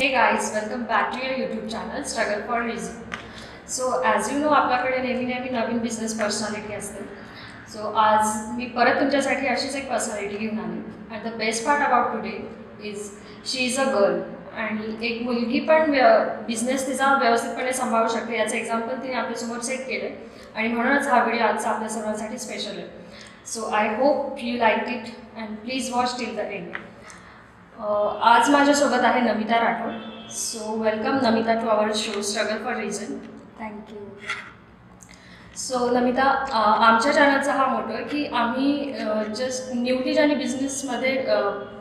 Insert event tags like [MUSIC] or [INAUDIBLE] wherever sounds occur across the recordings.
Hey guys welcome back to your YouTube channel struggle for reason so as you know आपल्याकडे नेहमी नेहमी नवीन business personality असते. So आज मी परत तुमच्यासाठी अशीच एक पर्सनॅलिटी घेऊन आली. And the best part about today is she is a girl आणि एक मुलगी पण बिझनेस तिचा व्यवस्थितपणे सांभाळू शकते याचं एक्झाम्पल तिने आपल्यासमोर सेट केलं आहे आणि म्हणूनच हा व्हिडिओ आजचा आपल्या सर्वांसाठी स्पेशल आहे. So I hope you like it and please watch till the end आज माझ्यासोबत आहे Namita Rathod. So welcome Namita to our show struggle for reason thank you so Namita आमच्या चॅनलचा हा मोठो आहे की आम्ही जस्ट न्यूली ज्यांनी बिझनेसमध्ये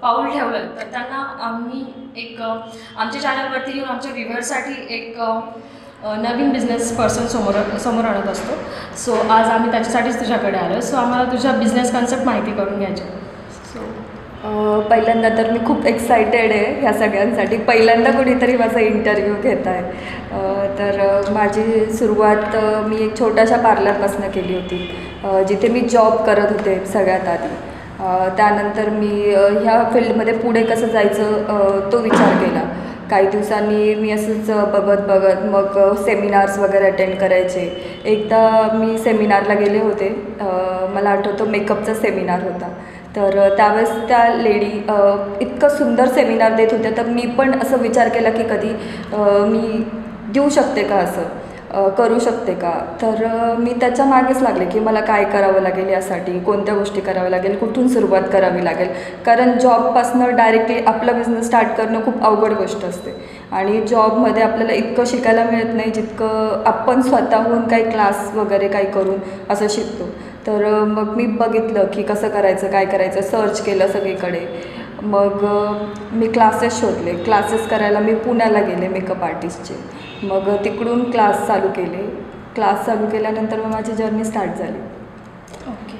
पाऊल ठेवलं तर त्यांना आम्ही एक आमच्या चॅनलवरती येऊन आमच्या व्ह्युअरसाठी एक नवीन बिझनेस पर्सन समोर समोर आणत असतो. सो आज आम्ही त्याच्यासाठीच तुझ्याकडे आलो सो आम्हाला तुझ्या बिझनेस कन्सेप्ट माहिती करून घ्यायची सो पहिल्यांदा तर मी खूप एक्सायटेड आहे ह्या सगळ्यांसाठी. पहिल्यांदा कुणीतरी माझा इंटरव्ह्यू घेत आहे तर माझी सुरुवात मी एक छोट्याशा पार्लरपासनं केली होती जिथे मी जॉब करत होते सगळ्यात आधी. त्यानंतर मी ह्या फील्डमध्ये पुढे कसं जायचं तो विचार केला. काही दिवसांनी मी असंच बघत बघत मग सेमिनार्स वगैरे अटेंड करायचे. एकदा मी सेमिनारला गेले होते. मला आठवतं मेकअपचा सेमिनार होता. तर त्यावेळेस त्या लेडी इतकं सुंदर सेमिनार देत होत्या. तर मी पण असं विचार केला की कधी मी देऊ शकते का असं? करू शकते का? तर मी त्याच्या मागेच लागले की मला काय करावं लागेल यासाठी? कोणत्या गोष्टी कराव्या लागेल? कुठून सुरुवात करावी लागेल? कारण जॉबपासनं डायरेक्टली आपला बिझनेस स्टार्ट करणं खूप अवघड गोष्ट असते. आणि जॉबमध्ये आपल्याला इतकं शिकायला मिळत नाही जितकं आपण स्वतःहून काही क्लास वगैरे काही करून असं शिकतो. तर मग मी बघितलं की कसं करायचं काय करायचं सर्च केलं सगळीकडे. मग मी क्लासेस शोधले. क्लासेस करायला मी पुण्याला गेले मेकअप आर्टिस्टचे मग तिकडून क्लास चालू केले. क्लास चालू केल्यानंतर मग माझी जर्नी स्टार्ट झाली. ओके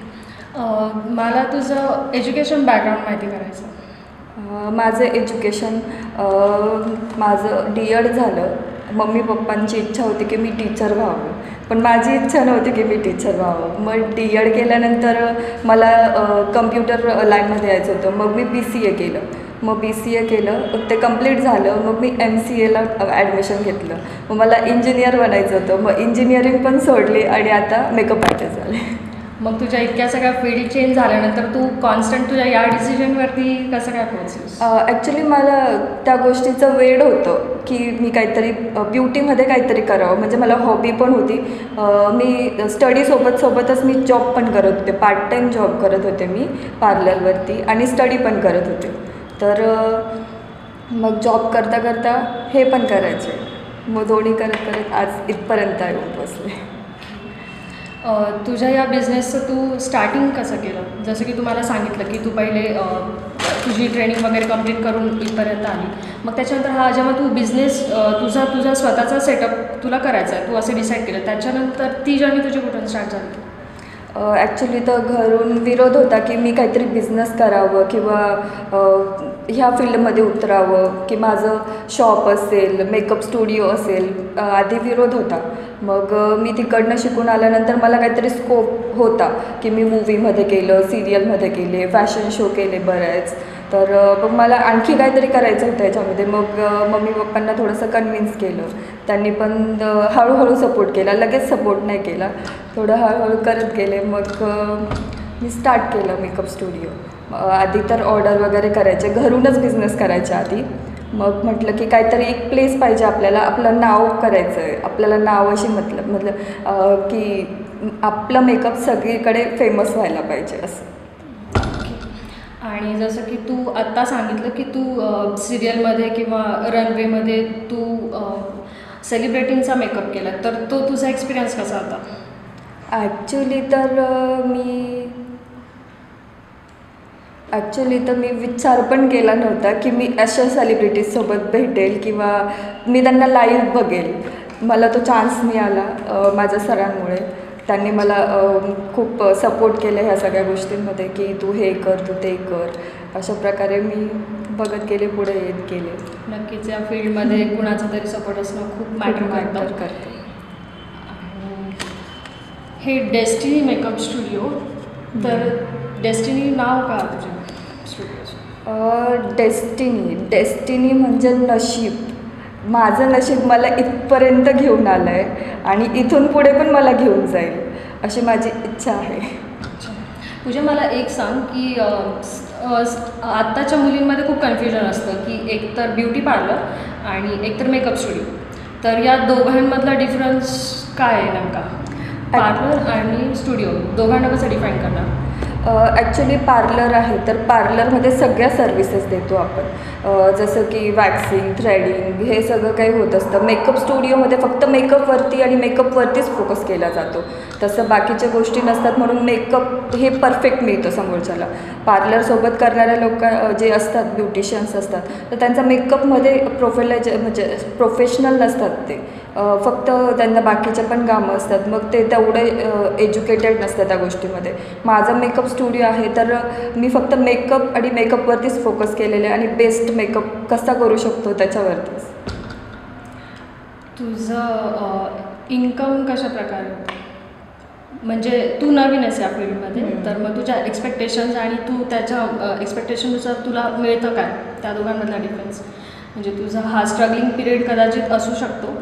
अह, मला तुझं एज्युकेशन बॅकग्राऊंड माहिती करायचं. माझं एज्युकेशन माझं डी एड झालं. मम्मी पप्पांची इच्छा होती की मी टीचर व्हावं. पण माझी इच्छा नव्हती की मी टीचर व्हावं. मग डी एड केल्यानंतर मला कम्प्युटर लाईनमध्ये यायचं होतं. मग मी बी सी ए केलं. मग बी सी ए केलं. ते कंप्लीट झालं. मग मी एम सी एला ॲडमिशन घेतलं. मग मला इंजिनियर बनायचं होतं. मग इंजिनिअरिंग पण सोडली आणि आता मेकअप आर्टिस्ट झाले. मग तुझ्या इतक्या सगळ्या फील्ड चेंज झाल्यानंतर तू कॉन्स्टंट तुझ्या या डिसिजनवरती कसं काय पोहोचलीस? ॲक्च्युली मला त्या गोष्टीचं वेड होतं की मी काहीतरी ब्युटीमध्ये काहीतरी करावं. म्हणजे मला हॉबी पण होती. मी स्टडीसोबत सोबतच मी जॉब पण करत होते. पार्ट टाईम जॉब करत होते मी पार्लरवरती आणि स्टडी पण करत होते. तर मग जॉब करता करता हे पण करायचे. मग दोन्ही करत करत आज इथपर्यंत येऊन बसले. तुझ्या या बिझनेसचं तू स्टार्टिंग कसं केलं? जसं की तुम्हाला सांगितलं की तू पहिले तुझी ट्रेनिंग वगैरे कंप्लीट करून इथपर्यंत आली. मग त्याच्यानंतर हा जेव्हा तू बिझनेस तुझा तुझा स्वतःचा सेटअप तुला करायचा आहे तू असं डिसाईड केलं त्याच्यानंतर ती जर्नी तुझी कुठून स्टार्ट झाली? ॲक्च्युली तर घरून विरोध होता की मी काहीतरी बिझनेस करावं किंवा ह्या फील्डमध्ये उतरावं की माझं शॉप असेल मेकअप स्टुडिओ असेल आधी विरोध होता. मग मी तिकडनं शिकून आल्यानंतर मला काहीतरी स्कोप होता की मी मूवीमध्ये केलं सिरियलमध्ये केले फॅशन शो केले बरेच. तर मग मला आणखी काहीतरी करायचं होतं याच्यामध्ये. मग मम्मी पप्पांना थोडंसं कन्व्हिन्स केलं. त्यांनी पण हळूहळू सपोर्ट केला. लगेच सपोर्ट नाही केला. थोडं हळूहळू करत गेले. मग मी स्टार्ट केलं मेकअप स्टुडिओ आधी तर ऑर्डर वगैरे करायचे. घरूनच बिझनेस करायचे आधी. मग म्हटलं की काहीतरी एक प्लेस पाहिजे आपल्याला. आपलं नाव करायचं आहे आपल्याला नाव अशी मतलब मतलब अ, की आपलं मेकअप सगळीकडे फेमस व्हायला पाहिजे असं. आणि जसं की तू आत्ता सांगितलं की तू सिरियलमध्ये किंवा रनवेमध्ये तू सेलिब्रिटींचा मेकअप केला तर तो तुझा एक्सपिरियन्स कसा होता? ॲक्च्युली तर मी ॲक्च्युली तर मी विचार पण केला नव्हता की मी अशा सेलिब्रिटीजसोबत भेटेल किंवा मी त्यांना लाईव्ह बघेल. मला तो चान्स मिळाला माझ्या सरांमुळे. त्यांनी मला खूप सपोर्ट केलं ह्या सगळ्या गोष्टींमध्ये की तू हे कर तू ते कर. अशा प्रकारे मी बघत गेले पुढे येत गेले. नक्कीच या फील्डमध्ये कुणाचा तरी सपोर्ट असणं खूप मॅटर मॅटर करतं. हे डेस्टिनी मेकअप स्टुडिओ तर डेस्टिनी नाव का स्टुडिओचं डेस्टिनी. डेस्टिनी म्हणजे नशीब. माझं नशीब मला इथपर्यंत घेऊन आलं आहे आणि इथून पुढे पण मला घेऊन जाईल अशी माझी इच्छा आहे. पूजा मला एक सांग की आत्ताच्या मुलींमध्ये खूप कन्फ्युजन असतं की एक तर ब्युटी पार्लर आणि एक तर मेकअप स्टुडिओ तर या दोघांमधला डिफरन्स काय आहे नेमका? पार्लर आणि स्टुडिओ दोघांना कसं डिफाईन करणार? ॲक्च्युली पार्लर आहे तर पार्लरमध्ये सगळ्या सर्व्हिसेस देतो आपण. जसं की वॅक्सिंग थ्रेडिंग हे सगळं काही होत असतं. मेकअप स्टुडिओमध्ये फक्त मेकअपवरती आणि मेकअपवरतीच फोकस केला जातो. तसं बाकीच्या गोष्टी नसतात म्हणून मेकअप हे परफेक्ट मिळतं समोरच्याला. पार्लरसोबत करणाऱ्या लोक जे असतात ब्युटिशियन्स असतात तर त्यांचा मेकअपमध्ये प्रोफेलायज म्हणजे प्रोफेशनल नसतात ते. फक्त त्यांना बाकीच्या पण कामं असतात. मग ते तेवढे एज्युकेटेड नसतात त्या गोष्टीमध्ये. माझा मेकअप स्टुडिओ आहे तर मी फक्त मेकअप आणि मेकअपवरतीच फोकस केलेले आहे आणि बेस्ट मेकअप कसा करू शकतो त्याच्यावरतीच तुझं इन्कम कशा प्रकारे? म्हणजे तू नवीन आहेस या फील्डमध्ये. तर मग तुझ्या एक्सपेक्टेशन्स आणि तू त्याच्या एक्सपेक्टेशननुसार तुला मिळतं काय? त्या दोघांमधला डिफरन्स म्हणजे तुझा हा स्ट्रगलिंग पिरियड कदाचित असू शकतो.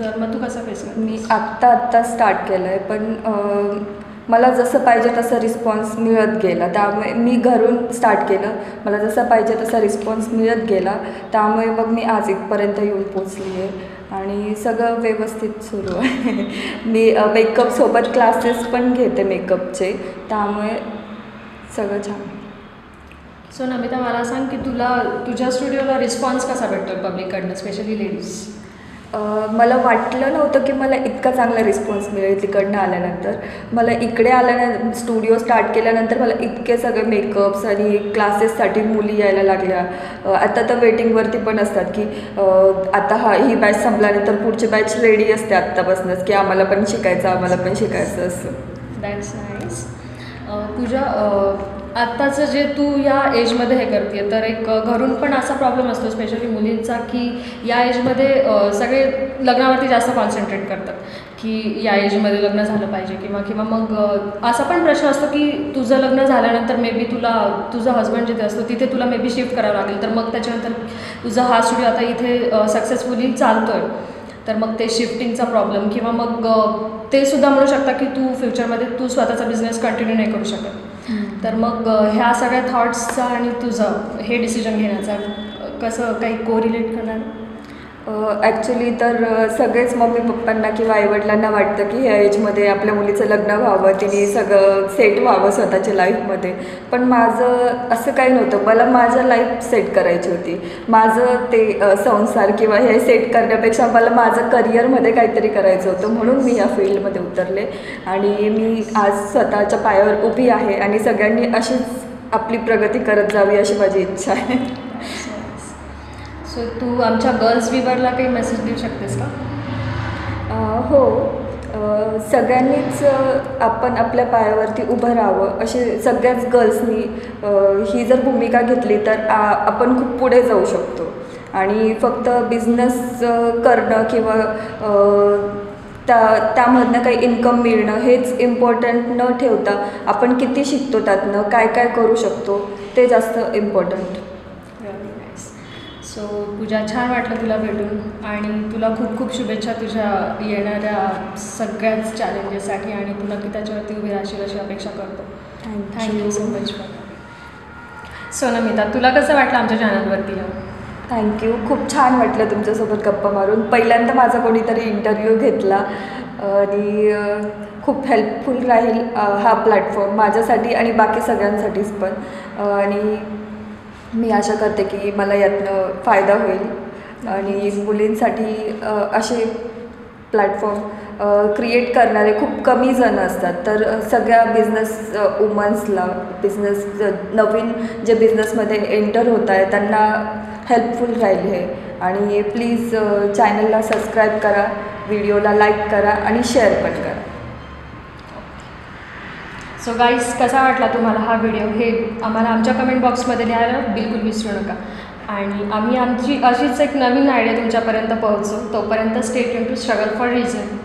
तर मग तू कसं फेस कर मी आत्ता आत्ता स्टार्ट केलं आहे पण मला जसं पाहिजे तसा रिस्पॉन्स मिळत गेला. त्यामुळे मी घरून स्टार्ट केलं. मला जसा पाहिजे तसा रिस्पॉन्स मिळत गेला. त्यामुळे मग मी आज इथपर्यंत येऊन पोचली आहे आणि सगळं व्यवस्थित सुरू आहे. [LAUGHS] मी मेकअपसोबत क्लासेस पण घेते मेकअपचे त्यामुळे सगळं छान सो नमिता मला सांग की तुला तुझ्या स्टुडिओला रिस्पॉन्स कसा भेटतो पब्लिककडनं स्पेशली लेडीज मला वाटलं नव्हतं की मला इतका चांगला रिस्पॉन्स मिळेल तिकडनं आल्यानंतर. मला इकडे आल्यानं स्टुडिओ स्टार्ट केल्यानंतर मला इतके सगळे मेकअप्स आणि क्लासेससाठी मुली यायला लागल्या. आता तर वेटिंगवरती पण असतात की आता हा ही बॅच संपल्यानंतर पुढची बॅच रेडी असते आत्तापासूनच की आम्हाला पण शिकायचं आम्हाला पण शिकायचं असं. दॅट्स नाईस पूजा आत्ताचं जे तू या एजमध्ये हे करते तर एक घरून पण असा प्रॉब्लेम असतो स्पेशली मुलींचा की या एजमध्ये सगळे लग्नावरती जास्त कॉन्सन्ट्रेट करतात की या एजमध्ये लग्न झालं पाहिजे किंवा किंवा मग असा पण प्रश्न असतो की तुझं लग्न झाल्यानंतर मे बी तुला तुझा हस्बंड जिथे असतो तिथे तुला मे बी शिफ्ट करावं लागेल तर मग त्याच्यानंतर तुझा हा स्टुडिओ आता इथे सक्सेसफुली चालतो आहे तर मग ते शिफ्टिंगचा प्रॉब्लेम किंवा मग ते सुद्धा म्हणू शकता की तू फ्युचरमध्ये तू स्वतःचा बिझनेस कंटिन्यू नाही करू शकत. तर मग ह्या सगळ्या थॉट्सचा आणि तुझं हे डिसिजन घेण्याचा कसं काही कोरिलेट करणार? ॲक्च्युली तर सगळेच मम्मी पप्पांना किंवा आईवडिलांना वाटतं की ह्या एजमध्ये आपल्या मुलीचं लग्न व्हावं तिने सगळं सेट व्हावं स्वतःच्या लाईफमध्ये पण माझं असं काही नव्हतं. मला माझं लाईफ सेट करायची होती. माझं ते संसार किंवा हे सेट करण्यापेक्षा मला माझं करिअरमध्ये काहीतरी करायचं होतं. म्हणून मी या फील्डमध्ये उतरले. आणि मी आज स्वतःच्या पायावर उभी आहे आणि सगळ्यांनी अशीच आपली प्रगती करत जावी अशी माझी इच्छा आहे. सो तू आमच्या गर्ल्स विवरला काही मेसेज देऊ शकतेस का? हो. सगळ्यांनीच आपण आपल्या पायावरती उभं राहावं. असे सगळ्याच गर्ल्सनी ही जर भूमिका घेतली तर आ, आपण खूप पुढे जाऊ शकतो. आणि फक्त बिझनेस करणं किंवा त्या त्यामधनं काही इन्कम मिळणं हेच इम्पॉर्टंट न ठेवता आपण किती शिकतो त्यातनं काय काय करू शकतो ते जास्त इम्पॉर्टंट सो पूजा छान वाटलं तुला भेटून आणि तुला खूप खूप शुभेच्छा तुझ्या येणाऱ्या सगळ्याच चॅलेंजेससाठी आणि तू नक्की त्याच्यावरती उभी राहशील अशी अपेक्षा करतो. Thank you so much so Namita तुला कसं वाटलं आमच्या चॅनलवरती येऊन थँक्यू खूप छान वाटलं तुमच्यासोबत गप्पा मारून. पहिल्यांदा माझा कोणीतरी इंटरव्ह्यू घेतला आणि खूप हेल्पफुल राहील हा प्लॅटफॉर्म माझ्यासाठी आणि बाकी सगळ्यांसाठीच पण. आणि मी आशा करते की मला यातनं फायदा होईल. आणि मुलींसाठी असे प्लॅटफॉर्म क्रिएट करणारे खूप कमी जण असतात. तर सगळ्या बिझनेस वुमन्सला बिझनेस नवीन जे बिझनेसमध्ये एंटर होत आहे त्यांना हेल्पफुल राहील हे. आणि प्लीज चॅनलला सबस्क्राईब करा व्हिडिओला लाईक करा आणि शेअर पण करा. सो गाईस कसा वाटला तुम्हाला हा व्हिडिओ हे आम्हाला आमच्या कमेंट बॉक्समध्ये लिहायला बिलकुल विसरू नका. आणि आम्ही आमची अशीच एक नवीन आयडिया तुमच्यापर्यंत पोहोचू. तोपर्यंत stay tuned to struggle for reason